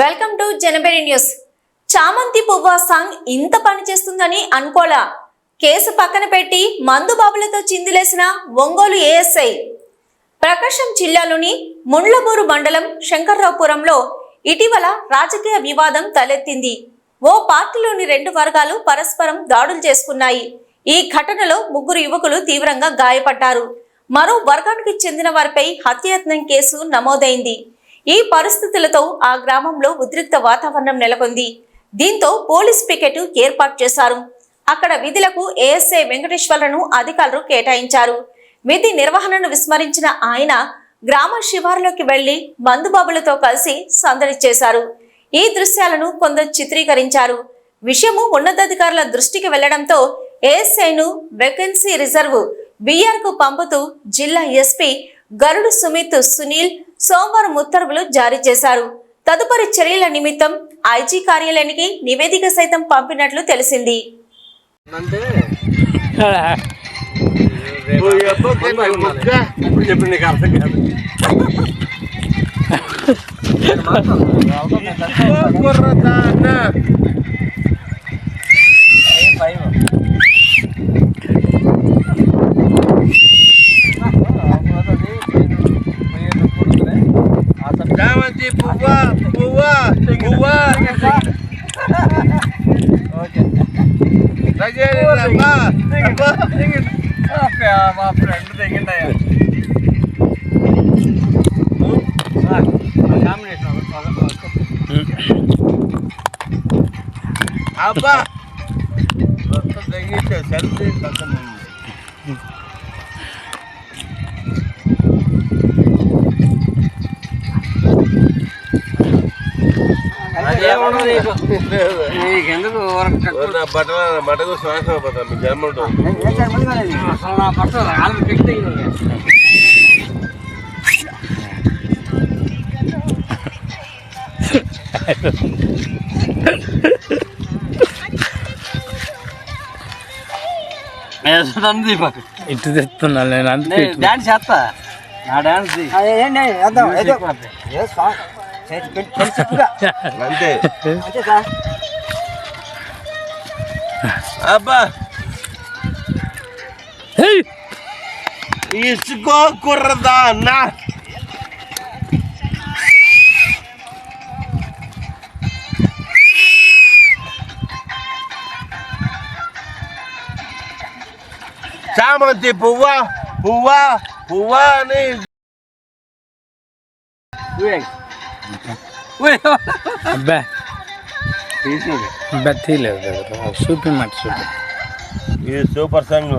Welcome to జనబెరి news. చామంతి పువ్వ song ఇంత పని చేస్తుందని అనుకోలా. కేసు పక్కన పెట్టి మందు బాబులతో చిందులేసిన ఒంగోలు ఏఎస్ఐ. ప్రకాశం జిల్లాలోని ముండ్లమూరు మండలం శంకర్రావుపురంలో ఇటీవల రాజకీయ వివాదం తలెత్తింది. ఓ పార్టీలోని రెండు వర్గాలు పరస్పరం దాడులు చేసుకున్నాయి. ఈ ఘటనలో ముగ్గురు యువకులు తీవ్రంగా గాయపడ్డారు. మరో వర్గానికి చెందిన వారిపై హత్యాయత్నం కేసు నమోదైంది. ఈ పరిస్థితులతో ఆ గ్రామంలో ఉద్రిక్త వాతావరణం నెలకొంది. దీంతో పోలీస్ పికెట్ ఏర్పాటు చేశారు. అక్కడ విధులకు ఏఎస్ఐ వెంకటేశ్వర్లను అధికారులు కేటాయించారు. విధి నిర్వహణను విస్మరించిన ఆయన గ్రామ శివారులోకి వెళ్ళి మందుబాబులతో కలిసి సందడి చేశారు. ఈ దృశ్యాలను కొందరు చిత్రీకరించారు. విషయము ఉన్నతాధికారుల దృష్టికి వెళ్ళడంతో ఏఎస్ఐను వేకెన్సీ రిజర్వ్ బీఆర్కు పంపుతూ జిల్లా ఎస్పీ గరుడు సుమిత్ సునీల్ సోమవారం ఉత్తర్వులు జారీ చేశారు. తదుపరి చర్యల నిమిత్తం ఐజీ కార్యాలయానికి నివేదిక సైతం పంపినట్లు తెలిసింది. అంటే ఇప్పుడు చెప్పి నీకు అర్థం కాదు చామంతి పువ్వ పువ్వ పువ్వ తగిలిందమ్మా. అబ్బా. మా ఫ్రెండ్ తెగిండయా అబ్బా మొత్తం తగ్గించే సర్ది పక్కన ఉంది. నీకెందుకు బట్టల బట్టకు శ్వాస పోతా మీ జన్మ ఉంటుంది అసలు నా పెట్టి దీపక్ ఇటు తెస్తున్నా నేను అందుకే డాన్స్ చేస్తా. నా డాన్స్ అంతే అబ్బా హేయ్! ఇసుకో కుర్రదా అన్నా చామంతి పువ్వ పువ్వ పువ్వ అని అబ్బా. తీయలేదు. కదా చూపిమంట చూపి సూపర్ సాంగ్